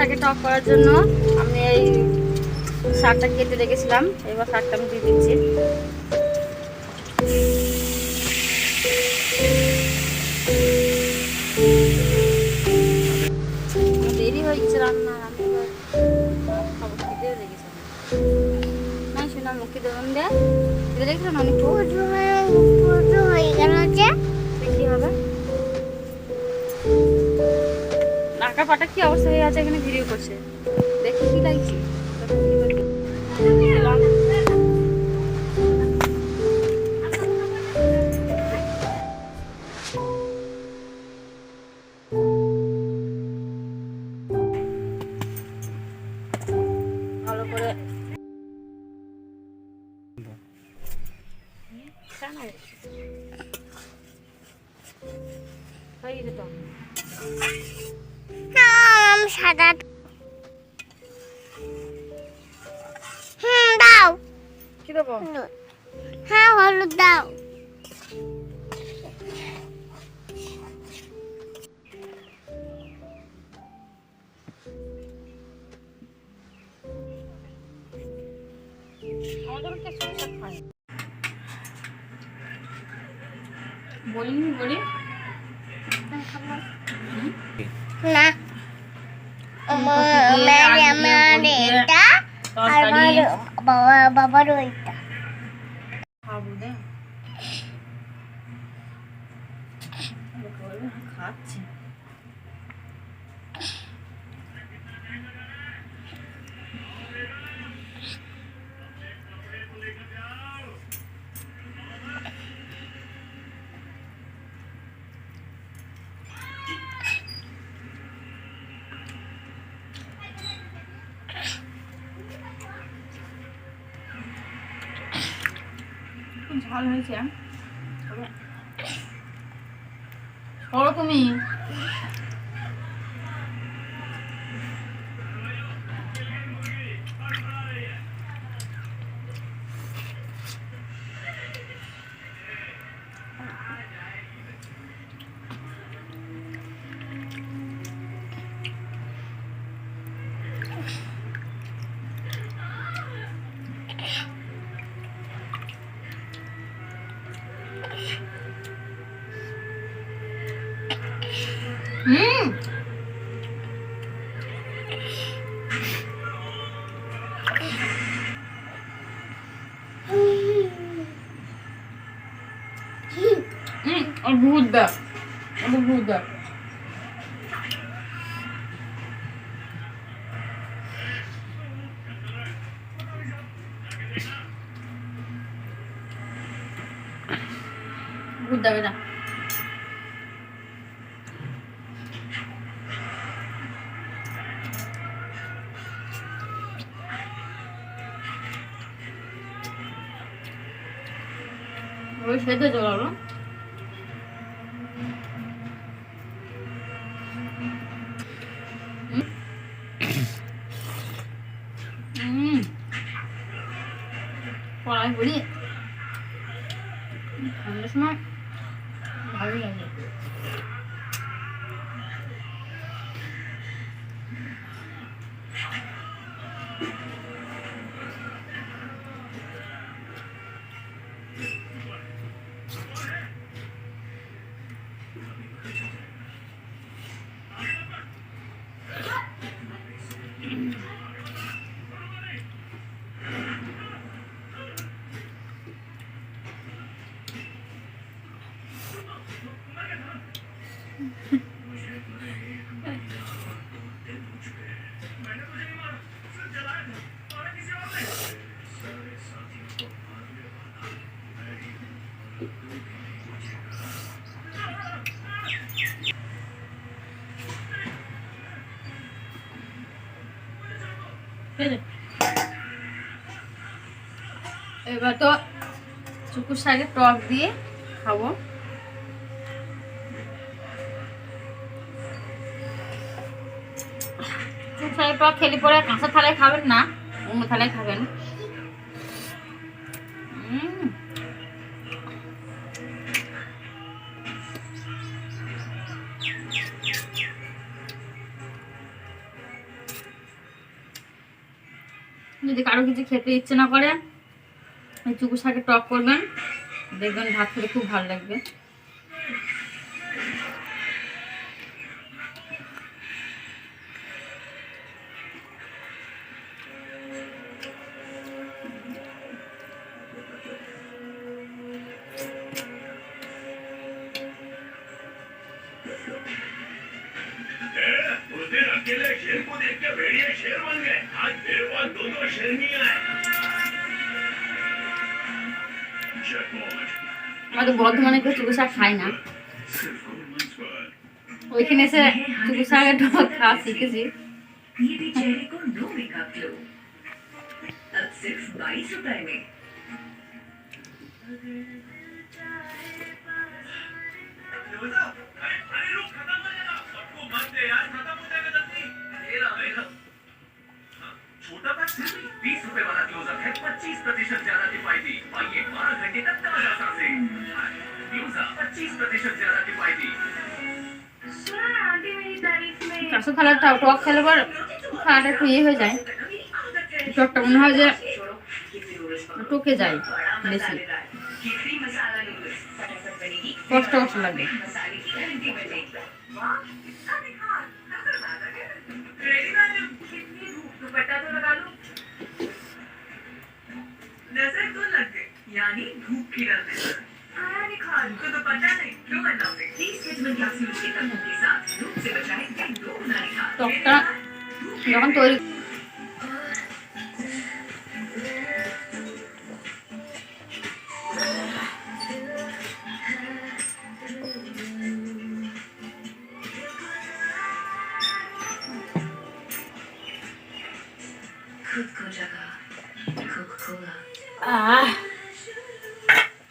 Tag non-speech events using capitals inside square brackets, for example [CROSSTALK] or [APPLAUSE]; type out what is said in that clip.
শাকে টক করার জন্য আমি এই শাকটা কেটে রেখেছিলাম। এবার শাকটা আমি দিয়ে দিচ্ছি। দেরি হয়ে গেছে রান্না, আমি খাব, খিদেও লেগেছে। না শোনা, মুখে দেবেন দে। খিদে অনেক নাকা পাটা কি অবস্থা হয়ে আছে এখানে ভিডিও করছে? দেখি কি লাগছে। গেছে তো? না আমি সাদা। হুম দাও। কি দেবো? হ্যাঁ হলুদ দাও। বলিনি বলি। না। আমার আমার আমার এটা আর বাবা বাবার ওইটা। [LAUGHS] খাব দে খাচ্ছে খুব ঝাল হয়েছে করো তুমি হুম হুম আর ভূত দেখ আর ভূত দেখ ভূত দেবে না ওই সেদ্ধ চলালো কড়াই করি ঠান্ডার সময় ভালো লাগে এবার তো চুকুর শাকে টক দিয়ে খাব। চুকুর শাকের টক খেলে পরে কাঁচা থালায় খাবেন না, অন্য থালায় খাবেন। যদি কারও কিছু খেতে ইচ্ছে না করে চুকু শাকে টক করবেন, দেখবেন ভাত খেতে খুব ভালো লাগবে। शेर को देख के भेड़िए शेर बन गए आज मेरे पास दो दो शेरनियां हैं जगमोहन আমাদের বর্ধমানে কেউ চুকু শাক খায় না सिर्फ मंच पर ওইখানে এসে চুকু শাকের টক খাওয়া শিখেছি ये भी चेहरे को नो मेकअप ग्लो अब सिर्फ बाईस रुपए में अरे अरे रुक खत्म हो जाएगा सबको मत दे यार खत्म छोटा पैक सिर्फ बीस रुपए वाला क्लोजअप है पच्चीस प्रतिशत ज्यादा किफायती और ये बारह घंटे तक ताजा सांसें क्लोजअप पच्चीस प्रतिशत ज्यादा किफायती सुना है आंटी मेरी तारीफ में কাঁচা থালা টক খেলে পর খাওয়াটা একটু ইয়ে হয়ে যায় मेरी आदत है টকটা মনে হয় যে छोड़ो ये फिर रोज টকে যায় बड़ा বেশি मसालेदार खिचड़ी मसाला नूडल्स फटाफट बनेगी কষ্ট কষ্ট লাগে টকটা যখন তৈরি खुद